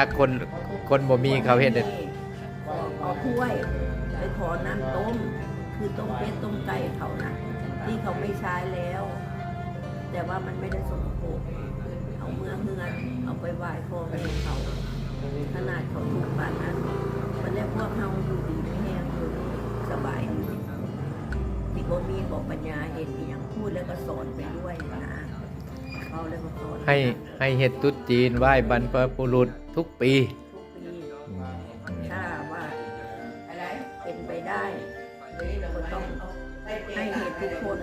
ถ้าคนคนบ่มีเขาเฮ็ดได้ขอเอาถ้วยไปขอน้ำต้ม คือต้มเป็ดต้มไก่เขานะที่เขาไม่ใช้แล้ว แต่ว่ามันไม่ได้สกปรกเอาเมื่อเฮือนเอาไปไหว้พ่อแม่เขาขนาดเขาถูกปานนั้นมันแล้วพวกเขาอยู่ดีไม่แห้งอยู่ดีสบายดีที่บ่มีบอกปัญญาเห็นอหย่างพูดแล้วก็สอนไปด้วยนะเขาเลยก็สอนให้ให้เฮ็ดตุ๊ดจีนไหว้บรรพบุรุษ ทุกปีทุกปีถ้าว่าอะไรเป็นไปได้ก็ต้องให้เห็นทุกคน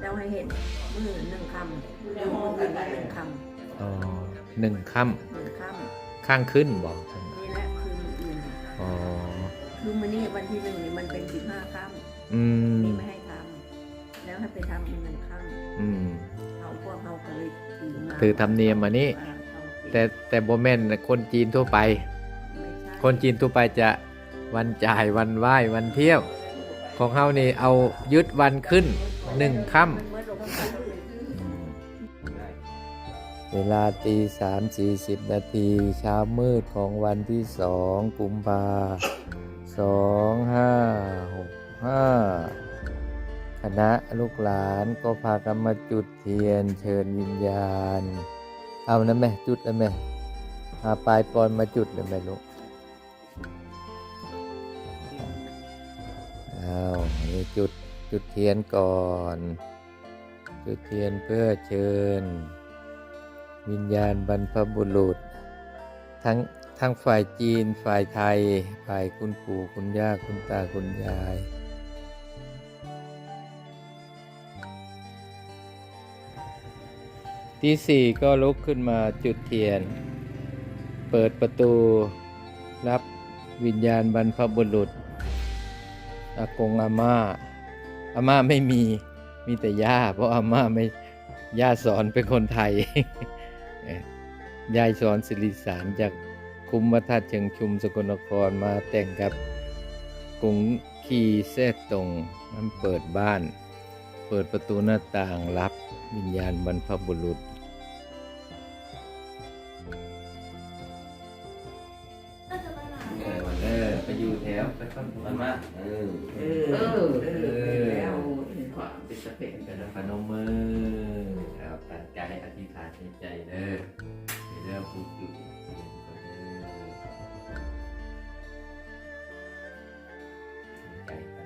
แล้วให้เห็นมือหนึ่งคำมืออื่นละหนึ่งคอ๋อหนึ่งค่ำหนึ่งคำข้างขึ้นบอกนี่แหละคืออื่นอ๋อคือมันนี่วันที่หนึ่งนี่มันเป็นสิบห้าคอืมำนี่ไม่ให้ทำแล้วให้ไปทำอีกหนึ่งคอืมำเขาพวกเขาก็เลยถือธรรมเนียมมานี่ แต่แต่โบแมนคนจีนทั่วไปไม่ใช่คนจีนทั่วไปจะวันจ่ายวันไหว้วันเที่ยว ของเฮานี่เอายึดวันขึ้นหนึ่งค่มันเมื่อเราต้องซื้อำเวลาตีสามสี่สิบนาทีเช้ามืดของวันที่สองกุมภาสองห้าหกห้าคณะลูกหลานก็พากันมาจุดเทียนเชิญวิญญาณ เอานะแม่จุดนะแม่หาปลายปอนมาจุดเลยแม่ลูกเอานี่จุดจุดเทียนก่อน จุดเทียนเพื่อเชิญ วิญญาณบรรพบุรุษ ทั้งทั้งฝ่ายจีนฝ่ายไทย ฝ่ายคุณปู่คุณย่าคุณตาคุณยาย ที่สี่ก็ลุกขึ้นมาจุดเทียน เปิดประตู รับวิญญาณบรรพบุรุษอากงอาม่าอาม่าไม่มีมีแต่ย่า เพราะอาม่าไม่ย่าสอนเป็นคนไทยยายสอนศิริสารจากคุมวัฒน์เชิงชุมสกลนครมาแต่งกับกงขีเสตตรงมันเปิดบ้าน เปิดประตูหน้าต่างรับวิญญาณบรรพบุรุษ มันมาเออเออ เออ เออแล้วขอเป็นสเปกเป็นพนมมือครับตั้งใจอธิษฐานในใจเด้อเด้อผู้จุดเทียนก็เด้อตั้งใจ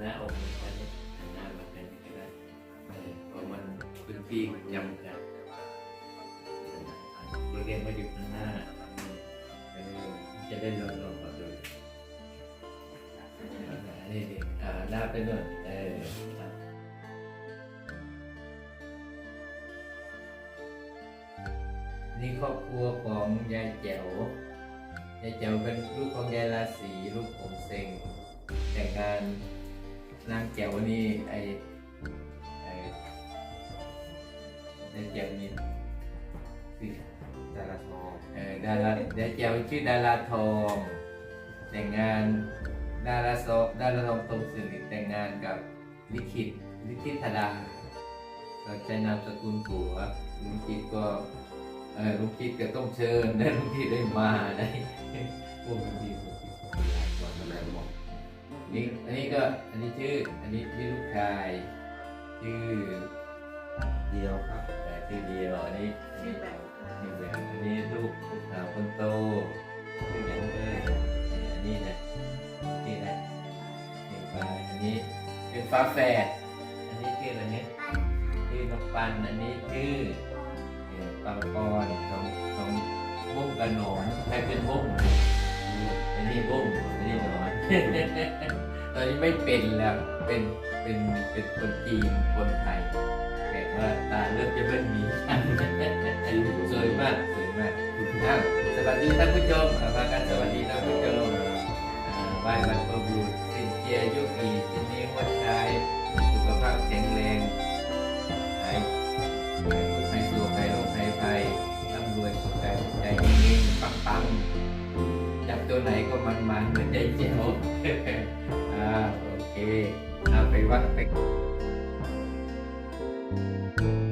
หน้าอกเหมือนกันหันหน้าแบบนี้ก็ได้เพราะมันพื้นที่มันยำกันเด็กๆมาอยู่ข้างหน้าจะได้ลงลงก่อนเลยนี่ดิอ่าหน้าไปนู่นเออนี่ครอบครัวของยายแจ๋วยายเจ้าเป็นลูกของยายราศีลูกของเซงแต่งงาน นางแก้วนี่ไอไอยายเจ้านี่ชื่อดาราทองเออดารายายเจ้าชื่อดาราทองแต่งงานดาราโซดาราทองตรงสิริแต่งงานกับลิขิตลิขิตธดาก็ใช้นามสกุลผัวลุงคิดก็เออลุงคิดก็ต้องเชิญได้ลุงคิดได้มาได้ นี่อันนี้ก็อันนี้ชื่ออันนี้ชื่อลูกชายชื่อเดียวครับแต่ชื่อเดียวอันนี้ชื่อแบบนี่แบบอันนี้ลูกสาวคนโตชื่อย่างเอ้ยอันนี้นะนี่นะนี่ไปอันนี้เป็นฟ้าแฝดอันนี้ชื่ออะไรเนี่ยชื่อนกปันอันนี้ชื่อปังปอนสองสองบุ้งกับหนอนใครเป็นบุ้ง ไอ้นี่รุ่งอันนี้หนอน ตอนนี้ไม่เป็นแล้ว เป็นเป็นเป็นคนจีนคนไทยแต่ว่าตาเริ่มจะเริ่มมีสวยมากสวยมากอ้าวสวัสดีท่านผู้ชมเอามากันสวัสดีท่านผู้ชมอ่าไหว้บรรพบุรุษสินเจียยุกี ก็มันๆเหมือน